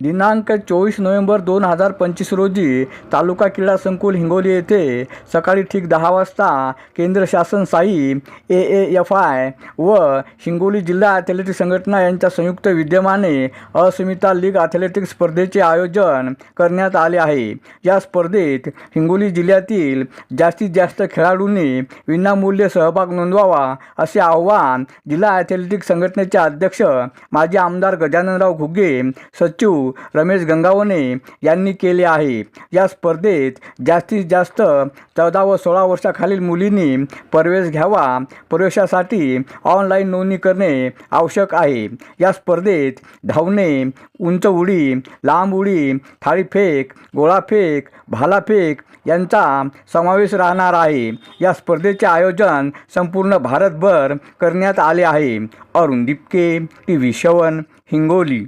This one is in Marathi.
दिनांक चोवीस नोव्हेंबर दोन हजार पंचवीस रोजी तालुका क्रीडा संकुल हिंगोली येथे सकाळी ठीक दहा वाजता केंद्र शासन साई ए ए एफ आय व हिंगोली जिल्हा ॲथलेटिक संघटना यांच्या संयुक्त विद्यमाने अस्मिता लीग ॲथलेटिक्स स्पर्धेचे आयोजन करण्यात आले आहे. या स्पर्धेत हिंगोली जिल्ह्यातील जास्तीत जास्त खेळाडूंनी विनामूल्य सहभाग नोंदवावा असे आवाहन जिल्हा ॲथलेटिक संघटनेचे अध्यक्ष माजी आमदार गजाननराव घुगे सचिव रमेश गंगावने यांनी केले आहे. या स्पर्धेत जास्तीत जास्त चौदा व सोळा वर्षाखालील मुलींनी प्रवेश घ्यावा प्रवेशासाठी ऑनलाईन नोंदणी करणे आवश्यक आहे. या स्पर्धेत धावणे उंच उडी लांब उडी थाळीफेक गोळाफेक भालाफेक यांचा समावेश राहणार आहे. या स्पर्धेचे आयोजन संपूर्ण भारतभर करण्यात आले आहे. अरुण दिपके टी व्ही शवन हिंगोली.